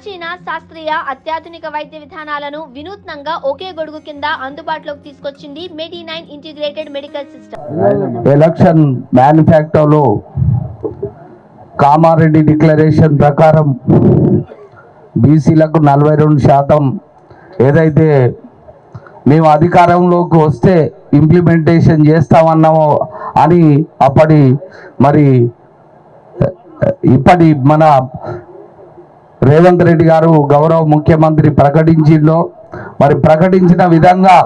ప్రాచీన శాస్త్రీయ అత్యాధునిక వైద్య విధానాలను వినూత్నంగా ఒకే గొడుగు కింద అందుబాటులోకి తీసుకొచ్చింది medi nine integrated medical system. Election మేనిఫెక్టోలో Kamareddy declaration ప్రకారం బీసీలకు నలభై రెండు శాతం. ఏదైతే మేము అధికారంలోకి వస్తే ఇంప్లిమెంటేషన్ చేస్తామన్నామో అని అప్పటి మరి ఇప్పటి మన రేవంత్ రెడ్డి గారు గౌరవ ముఖ్యమంత్రి ప్రకటించిందో మరి ప్రకటించిన విధంగా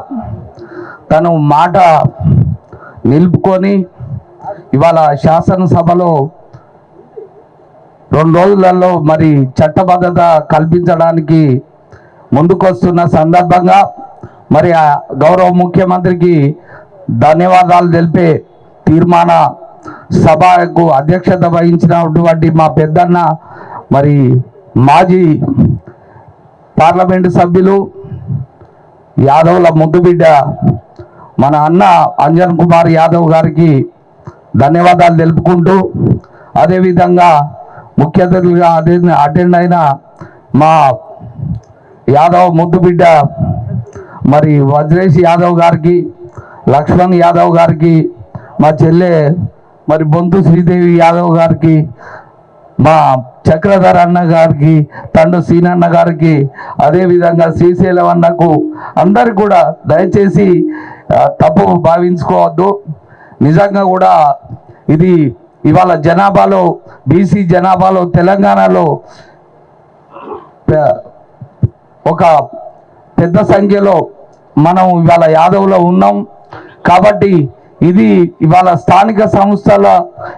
తను మాట నిలుపుకొని ఇవాళ శాసనసభలో రెండు రోజులలో మరి చట్టబద్ధత కల్పించడానికి ముందుకొస్తున్న సందర్భంగా మరి ఆ గౌరవ ముఖ్యమంత్రికి ధన్యవాదాలు తెలిపే తీర్మాన సభకు అధ్యక్షత వహించినటువంటి మా పెద్దన్న మరి మాజీ పార్లమెంటు సభ్యులు యాదవ్ల ముద్దుబిడ్డ మన అన్న అంజన్ కుమార్ యాదవ్ గారికి ధన్యవాదాలు తెలుపుకుంటూ అదేవిధంగా ముఖ్య అతిథులుగా అదే అటెండ్ అయిన మా యాదవ్ ముద్దుబిడ్డ మరి వజ్రేష్ యాదవ్ గారికి లక్ష్మణ్ యాదవ్ గారికి మా చెల్లె మరి బొంతు శ్రీదేవి యాదవ్ గారికి మా చక్రధర్ అన్న గారికి తండ్రి సీనన్న గారికి అదేవిధంగా శ్రీశైలం అన్నకు అందరికి కూడా దయచేసి తప్పు భావించుకోవద్దు. నిజంగా కూడా ఇది ఇవాళ జనాభాలో బీసీ జనాభాలో తెలంగాణలో ఒక పెద్ద సంఖ్యలో మనం ఇవాళ యాదవ్లో ఉన్నాం. కాబట్టి ఇది ఇవాళ స్థానిక సంస్థల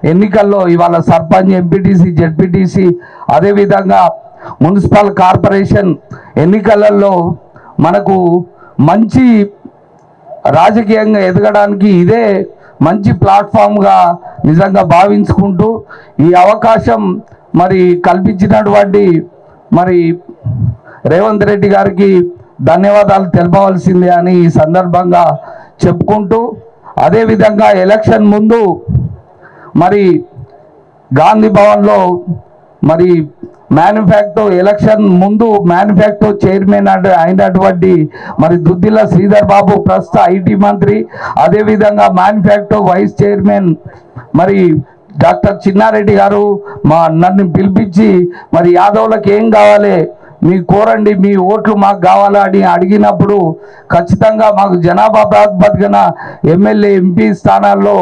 ఎన్నికల్లో ఇవాళ సర్పంచ్ ఎంపీటీసీ జెడ్పీటీసీ అదేవిధంగా మున్సిపల్ కార్పొరేషన్ ఎన్నికలలో మనకు మంచి రాజకీయంగా ఎదగడానికి ఇదే మంచి ప్లాట్ఫామ్గా నిజంగా భావించుకుంటూ ఈ అవకాశం మరి కల్పించినటువంటి మరి రేవంత్ రెడ్డి గారికి ధన్యవాదాలు తెలపవలసిందే అని ఈ సందర్భంగా చెప్పుకుంటూ అదేవిధంగా ఎలక్షన్ ముందు మరి గాంధీ భవన్లో మరి మ్యానుఫ్యాక్టో ఎలక్షన్ ముందు మ్యానుఫ్యాక్టో చైర్మన్ అంటే అయినటువంటి మరి దుద్దిల శ్రీధర్ బాబు ప్రస్తుత ఐటీ మంత్రి అదేవిధంగా మ్యానుఫ్యాక్టో వైస్ చైర్మన్ మరి డాక్టర్ చిన్నారెడ్డి గారు మా నన్ను పిలిపించి మరి యాదవ్లకు ఏం కావాలి? మీ కోరండి మీ ఓట్లు మాకు కావాలా అని అడిగినప్పుడు ఖచ్చితంగా మాకు జనాభా ప్రాతిపదికన ఎమ్మెల్యే ఎంపీ స్థానాల్లో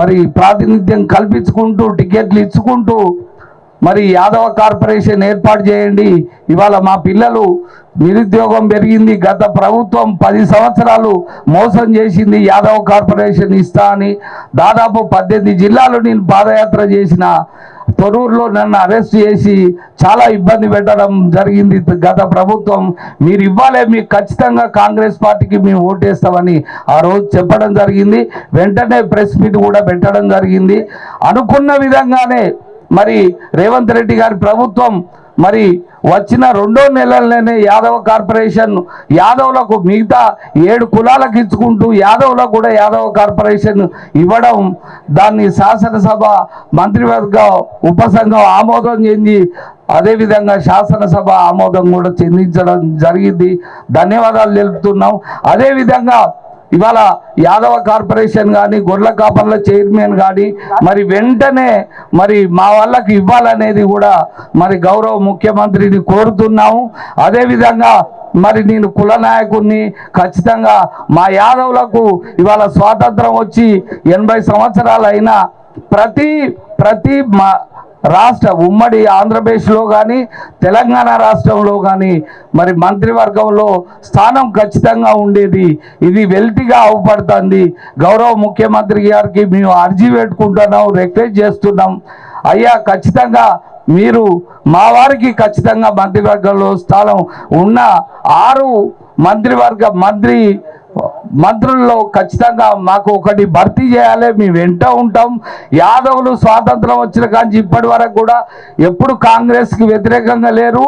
మరి ప్రాతినిధ్యం కల్పించుకుంటూ టికెట్లు ఇచ్చుకుంటూ మరి యాదవ కార్పొరేషన్ ఏర్పాటు చేయండి. ఇవాళ మా పిల్లలు నిరుద్యోగం పెరిగింది. గత ప్రభుత్వం పది సంవత్సరాలు మోసం చేసింది. యాదవ కార్పొరేషన్ ఇస్తా అని దాదాపు పద్దెనిమిది జిల్లాలు నేను పాదయాత్ర చేసిన తొరూరులో నన్ను అరెస్ట్ చేసి చాలా ఇబ్బంది పెట్టడం జరిగింది. గత ప్రభుత్వం మీరు ఇవ్వాలే మీకు ఖచ్చితంగా కాంగ్రెస్ పార్టీకి మేము ఓటేస్తామని ఆ రోజు చెప్పడం జరిగింది. వెంటనే ప్రెస్ మీట్ కూడా పెట్టడం జరిగింది. అనుకున్న విధంగానే మరి రేవంత్ రెడ్డి గారి ప్రభుత్వం మరి వచ్చిన రెండో నెలల్లోనే యాదవ కార్పొరేషన్ యాదవులకు మిగతా ఏడు కులాలకు ఇచ్చుకుంటూ యాదవులకు కూడా యాదవ కార్పొరేషన్ ఇవ్వడం దాన్ని శాసనసభ మంత్రివర్గ ఉపసంఘం ఆమోదం చెంది అదేవిధంగా శాసనసభ ఆమోదం కూడా చెందించడం జరిగింది. ధన్యవాదాలు తెలుపుతున్నాం. అదేవిధంగా ఇవాళ యాదవ కార్పొరేషన్ కానీ గొర్రెల కాపర్ల చైర్మన్ కానీ మరి వెంటనే మరి మా వాళ్ళకి ఇవ్వాలనేది కూడా మరి గౌరవ ముఖ్యమంత్రిని కోరుతున్నాము. అదేవిధంగా మరి నేను కుల నాయకుడిని ఖచ్చితంగా మా యాదవులకు ఇవాళ స్వాతంత్రం వచ్చి ఎనభై సంవత్సరాలు అయినా ప్రతి ప్రతి మా రాష్ట్ర ఉమ్మడి ఆంధ్రప్రదేశ్లో కానీ తెలంగాణ రాష్ట్రంలో కానీ మరి మంత్రివర్గంలో స్థానం ఖచ్చితంగా ఉండేది. ఇది వెల్తిగా అవపడుతుంది. గౌరవ ముఖ్యమంత్రి గారికి మేము అర్జీ పెట్టుకుంటున్నాం రిక్వెస్ట్ చేస్తున్నాం. అయ్యా ఖచ్చితంగా మీరు మా వారికి ఖచ్చితంగా మంత్రివర్గంలో స్థానం ఉన్న ఆరు మంత్రివర్గ మంత్రి మంత్రుల్లో ఖచ్చితంగా మాకు ఒకటి భర్తీ చేయాలి. మేము వెంట ఉంటాం. యాదవులు స్వాతంత్రం వచ్చిన కానీ ఇప్పటి వరకు కూడా ఎప్పుడు కాంగ్రెస్కి వ్యతిరేకంగా లేరు.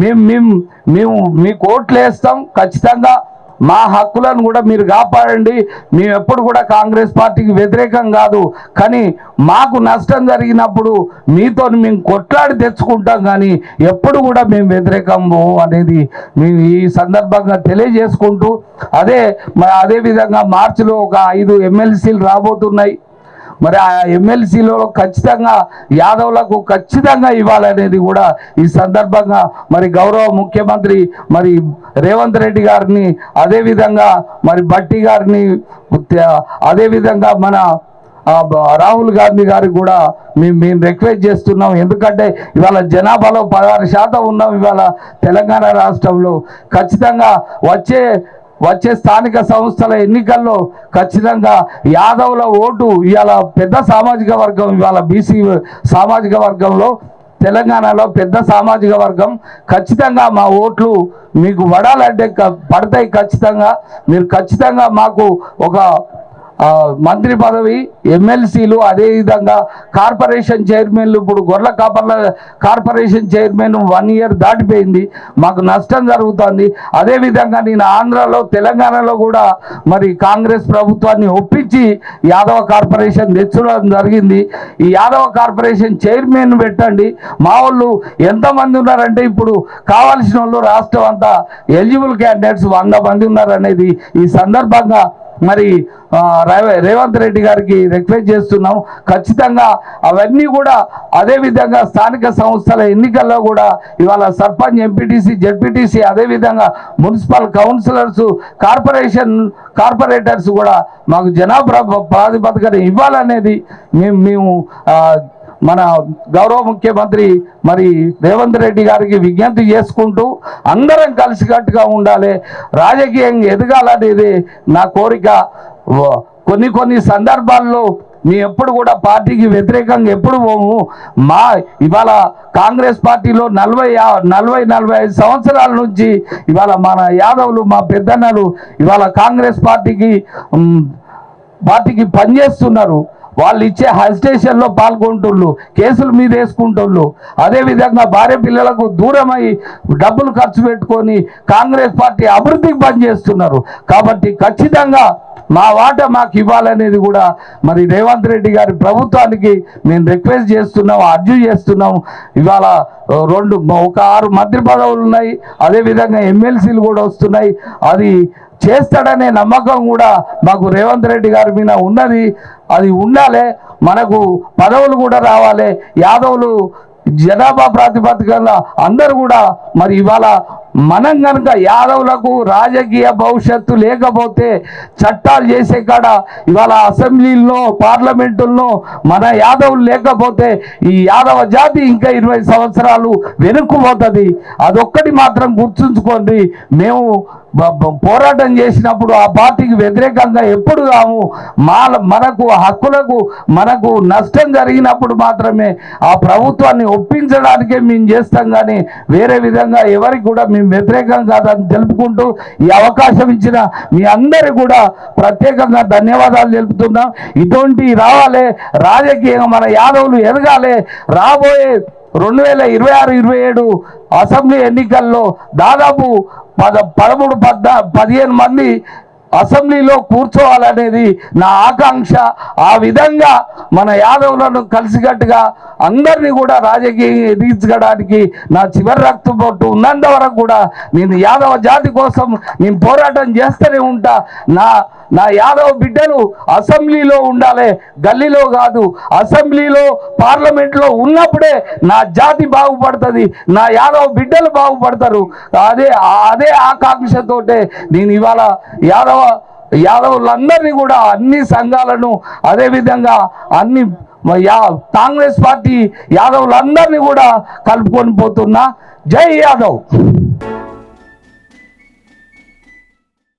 మేము మేము మేము మీకు ఓట్లు వేస్తాం. ఖచ్చితంగా మా హక్కులను కూడా మీరు కాపాడండి. మేము ఎప్పుడు కూడా కాంగ్రెస్ పార్టీకి వ్యతిరేకం కాదు. కానీ మాకు నష్టం జరిగినప్పుడు మీతో మేము కొట్లాడి తెచ్చుకుంటాం కానీ ఎప్పుడు కూడా మేము వ్యతిరేకం అనేది మేము ఈ సందర్భంగా తెలియజేసుకుంటూ అదే అదేవిధంగా అదే విధంగా మార్చిలో ఒక ఐదు ఎమ్మెల్సీలు రాబోతున్నాయి. మరి ఆ ఎమ్మెల్సీలో ఖచ్చితంగా యాదవులకు ఖచ్చితంగా ఇవ్వాలనేది కూడా ఈ సందర్భంగా మరి గౌరవ ముఖ్యమంత్రి మరి రేవంత్ రెడ్డి గారిని అదేవిధంగా మరి బట్టి గారిని అదేవిధంగా మన రాహుల్ గాంధీ గారికి కూడా మేము మేము రిక్వెస్ట్ చేస్తున్నాం. ఎందుకంటే ఇవాళ జనాభాలో పదహారు శాతం ఉన్నాం ఇవాళ తెలంగాణ రాష్ట్రంలో. ఖచ్చితంగా వచ్చే వచ్చే స్థానిక సంస్థల ఎన్నికల్లో ఖచ్చితంగా యాదవుల ఓటు ఇవాళ పెద్ద సామాజిక వర్గం ఇవాళ బీసీ సామాజిక వర్గంలో తెలంగాణలో పెద్ద సామాజిక వర్గం. ఖచ్చితంగా మా ఓట్లు మీకు పడాలంటే పడతాయి ఖచ్చితంగా. మీరు ఖచ్చితంగా మాకు ఒక మంత్రి పదవి ఎమ్మెల్సీలు అదేవిధంగా కార్పొరేషన్ చైర్మన్లు ఇప్పుడు గొర్రెల కాపర్ల కార్పొరేషన్ చైర్మన్ వన్ ఇయర్ దాటిపోయింది. మాకు నష్టం జరుగుతుంది. అదేవిధంగా నేను ఆంధ్రాలో తెలంగాణలో కూడా మరి కాంగ్రెస్ ప్రభుత్వాన్ని ఒప్పించి యాదవ కార్పొరేషన్ తెచ్చడం జరిగింది. ఈ యాదవ కార్పొరేషన్ చైర్మన్ పెట్టండి. మా వాళ్ళు ఎంతమంది ఉన్నారంటే ఇప్పుడు కావాల్సిన వాళ్ళు రాష్ట్రం అంతా ఎలిజిబుల్ క్యాండిడేట్స్ వంద మంది ఉన్నారనేది ఈ సందర్భంగా మరి రేవంత్ రెడ్డి గారికి రిక్వెస్ట్ చేస్తున్నాం ఖచ్చితంగా అవన్నీ కూడా అదే విధంగా స్థానిక సంస్థల ఎన్నికల్లో కూడా ఇవాళ సర్పంచ్ ఎంపీటీసీ జడ్పీటీసీ అదేవిధంగా మున్సిపల్ కౌన్సిలర్స్ కార్పొరేషన్ కార్పొరేటర్స్ కూడా మాకు జనాభా ప్రాతిపదికన ఇవ్వాలనేది మేము మేము మన గౌరవ ముఖ్యమంత్రి మరి రేవంత్ రెడ్డి గారికి విజ్ఞప్తి చేసుకుంటూ అందరం కలిసికట్టుగా ఉండాలి. రాజకీయంగా ఎదగాలనేది నా కోరిక. కొన్ని కొన్ని సందర్భాల్లో మీ ఎప్పుడు కూడా పార్టీకి వ్యతిరేకంగా ఎప్పుడు పోము. మా ఇవాళ కాంగ్రెస్ పార్టీలో నలభై నలభై నలభై ఐదు సంవత్సరాల నుంచి ఇవాళ మన యాదవులు మా పెద్దన్నలు ఇవాళ కాంగ్రెస్ పార్టీకి పార్టీకి పనిచేస్తున్నారు. వాళ్ళు ఇచ్చే హెజిటేషన్లో పాల్గొంటుళ్ళు కేసులు మీద వేసుకుంటుళ్ళు. అదేవిధంగా భార్య పిల్లలకు దూరమై డబ్బులు ఖర్చు పెట్టుకొని కాంగ్రెస్ పార్టీ అభివృద్ధికి పనిచేస్తున్నారు. కాబట్టి ఖచ్చితంగా మా వాట మాకు ఇవ్వాలనేది కూడా మరి రేవంత్ రెడ్డి గారి ప్రభుత్వానికి మేము రిక్వెస్ట్ చేస్తున్నాం అర్జు చేస్తున్నాం. ఇవాళ రెండు ఒక ఆరు మంత్రి పదవులు ఉన్నాయి. అదేవిధంగా ఎమ్మెల్సీలు కూడా వస్తున్నాయి. అది చేస్తాడనే నమ్మకం కూడా మాకు రేవంత్ రెడ్డి గారి మీద ఉన్నది. అది ఉండాలి మనకు పదవులు కూడా రావాలి యాదవులు జనాభా ప్రాతిపదికన అందరూ కూడా మరి ఇవాళ మనం కనుక యాదవులకు రాజకీయ భవిష్యత్తు లేకపోతే చట్టాలు చేసే కాడ ఇవాళ అసెంబ్లీల్లో పార్లమెంటుల్లో మన యాదవులు లేకపోతే ఈ యాదవ జాతి ఇంకా ఇరవై సంవత్సరాలు వెనుక్కుపోతుంది అదొక్కటి మాత్రం గుర్తుంచుకోండి. మేము పోరాటం చేసినప్పుడు ఆ పార్టీకి వ్యతిరేకంగా ఎప్పుడు కాము మా మనకు హక్కులకు మనకు నష్టం జరిగినప్పుడు మాత్రమే ఆ ప్రభుత్వాన్ని ఒప్పించడానికే మేము చేస్తాం కానీ వేరే విధంగా ఎవరికి కూడా మేము వ్యతిరేకం కాదని తెలుపుకుంటూ ఈ అవకాశం ఇచ్చిన మీ అందరూ కూడా ప్రత్యేకంగా ధన్యవాదాలు తెలుపుతున్నాం. ఇటువంటి రావాలి రాజకీయంగా మన యాదవులు ఎదగాలి. రాబోయే రెండు వేల ఇరవై ఆరు ఇరవై ఏడు అసెంబ్లీ ఎన్నికల్లో దాదాపు పద పదమూడు పద్నా పదిహేను మంది అసెంబ్లీలో కూర్చోవాలనేది నా ఆకాంక్ష. ఆ విధంగా మన యాదవులను కలిసికట్టుగా అందరినీ కూడా రాజకీయ ఎదిగించడానికి నా చివరి రక్తం పొట్టు ఉన్నంత వరకు కూడా నేను యాదవ జాతి కోసం నేను పోరాటం చేస్తూనే ఉంటా. నా నా యాదవ బిడ్డలు అసెంబ్లీలో ఉండాలి గల్లీలో కాదు. అసెంబ్లీలో పార్లమెంట్లో ఉన్నప్పుడే నా జాతి బాగుపడుతుంది నా యాదవ బిడ్డలు బాగుపడతారు. అదే అదే ఆకాంక్షతోటే నేను ఇవాళ యాదవ యాదవులందరినీ కూడా అన్ని సంఘాలను అదేవిధంగా అన్ని యా కాంగ్రెస్ పార్టీ యాదవులందరినీ కూడా కలుపుకొని పోతున్నా జై యాదవ్.